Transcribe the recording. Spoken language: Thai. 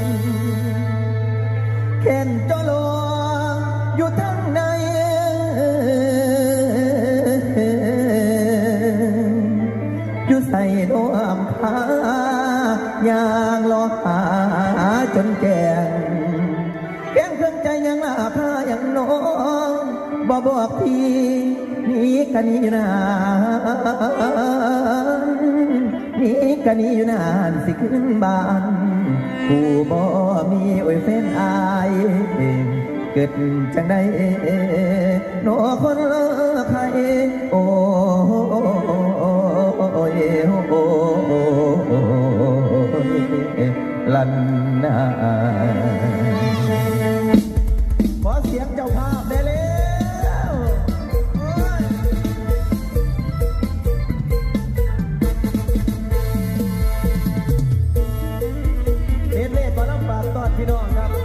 น่นแค่นจอลออยู่ทั้งในอยู่ใส่ดวมขายางรอหาจนแก่งแก้งเครื่องใจยังลาพายังน้องบ่บอกทีนี่กันนี่นานนี่กันนี่อยู่นานสิขึ้นบ้าน ผู้บ่มีโอ้ยเฟนอายเกิดจังได้หนอคนใครโอ้ยโอ้ยลันนา ตอนพี่น้องครับ